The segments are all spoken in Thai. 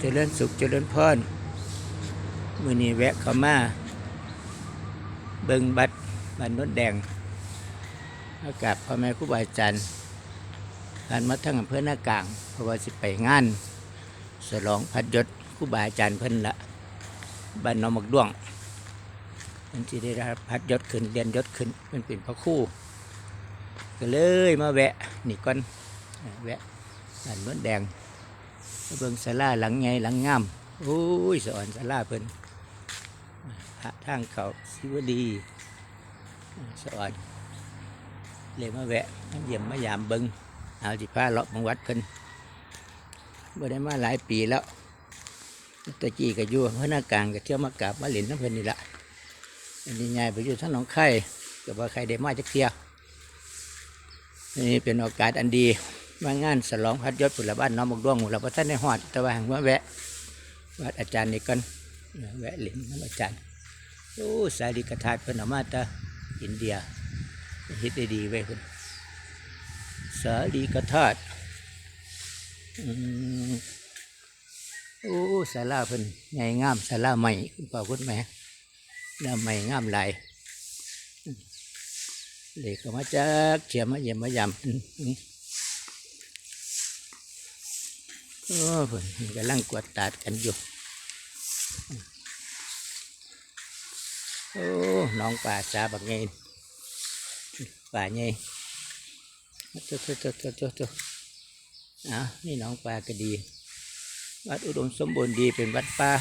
เจริญสุขเจริญพรมือนี้แวะเข้ามา เบิงบัตรบันนดแดงอากาศพ่อแม่ครูบาอาจารย์การมาทั้งอำเภอหน้ากลางเพราะว่าสิไปงานสลองพัดยศครูบาอาจารย์เพิ่นละบ้านนอมักด้วงมันสิได้รับพัดยศขึ้นเรียนยศขึ้นเป็นเป็นพระคู่ ก็เลยมาแวะนี่ก่อนแวะบ้านนดแดง เบิ่งศาลาหลังใหญ่หลังงามโอ้ยสอนศาลาเพิ่นพระทางเขาสิวดีสอนเลยมาแวะมาเยี่ยมมายามเบิ่งเอาสิพาเลาะบังวัดเพิ่นบ่ได้มาหลายปีแล้วตะกี้ก็อยู่เพื่อนากลางก็เที่ยวมากราบมาเล่นน้ำเพิ่นนี่ละอันนี้ยายไปอยู่ทั้งหนองไข่ก็บ่ใครได้มาจักเที่ยนี่เป็นโอกาสอันดี มางานสลองพัดยศผุละบ้านน้องบกดวงหมู่เราพระท่านในหอดต่ว่าหังว่าแวะวัดอาจารย์นี่กันแวะหลินน้ำอาจารย์โอ้สาลีกถาดเพิ่นอมาตาอินเดียเฮ็ดได้ดีเว้ยเพิ่นสาลีกถาดอืมโอ้ศาลาเพิ่นใหญ่งามศาลาใหม่คุณพ่อคุณแม่ลาใหม่งามหลายเลยเข้ามาจากเฉียมมาเยี่ยมมายามอืมอืม โอ้เพิ่นกำลังกวาดตาดกันอยู่ โอ้ น้องป่าสาบักไงป่าไงเจ้าเจ้าเจ้าเจ้าเจ้าเจ้าอะนี่น้องป่าก็ดี วัดอุดมสมบูรณ์ดีเป็นวัดป่า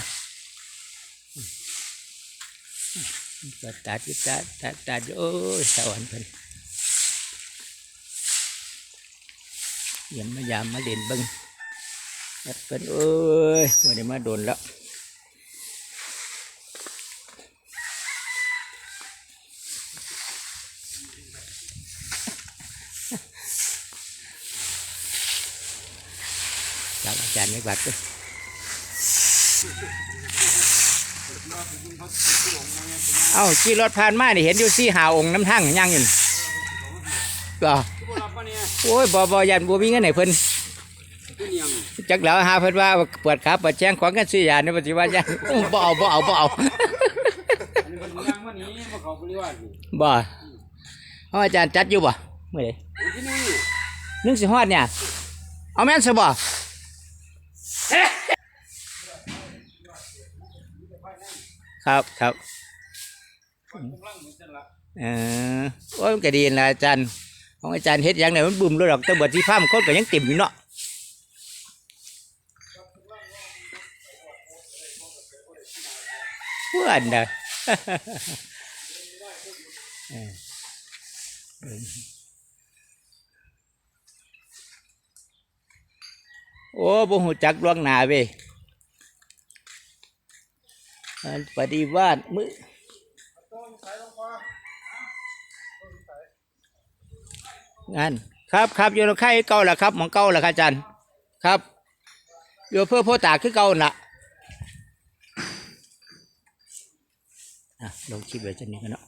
กวาดตาดอยู่ตาดตาดตาดโอ้ยสวรรค์เพิ่นยี่ยมมายามมาเล่นบิ่ง เป็นเอ้ยวันนี้มาโดนแล้วจากอาจารย์ไม่บัดเลยเอ้าขี่รถผ่านมานี่เห็นอยู่สี่หาองค์น้ำทั้งย่างอยู่นี่ก็โอ้ยบอบอยันบัวมีเงินไหนเพิ่น จักแล้วหาเพิ่นว่าเปิดขาเปิดแจ้งของกันซื้อยาในปัจจุบันยังบ่เอาบ่เอาบ่เอาอันนี้มันย่างวันนี้มาเขาบริวารอยู่บ่เอาอาจารย์จัดอยู่บ่เมื่อใดที่นี่นึกสิฮอดเนี่ย เอาแม่นซะบ่ครับครับกำลังเหมือนกันละเออโอ้ยมันก็ดีนะอาจารย์ของอาจารย์เฮ็ดหยังเนี่ยมันบุ่มเลยดอกแต่เบิดที่ฟ้ามนคนก็ยังติ่มอยู่เนาะ พื่อนเด้อโอ้บ่หูจักล่วงหนาเว้ยปฏิวัติมืองานครับครับอยู่ในค่เก่าแหละครับหมองเก่าแหละครับอาจารย์ครับอยู่เพื่อโพตาคือเก่าน่ะอะ ลงคลิปไว้จะนี้กันเนาะ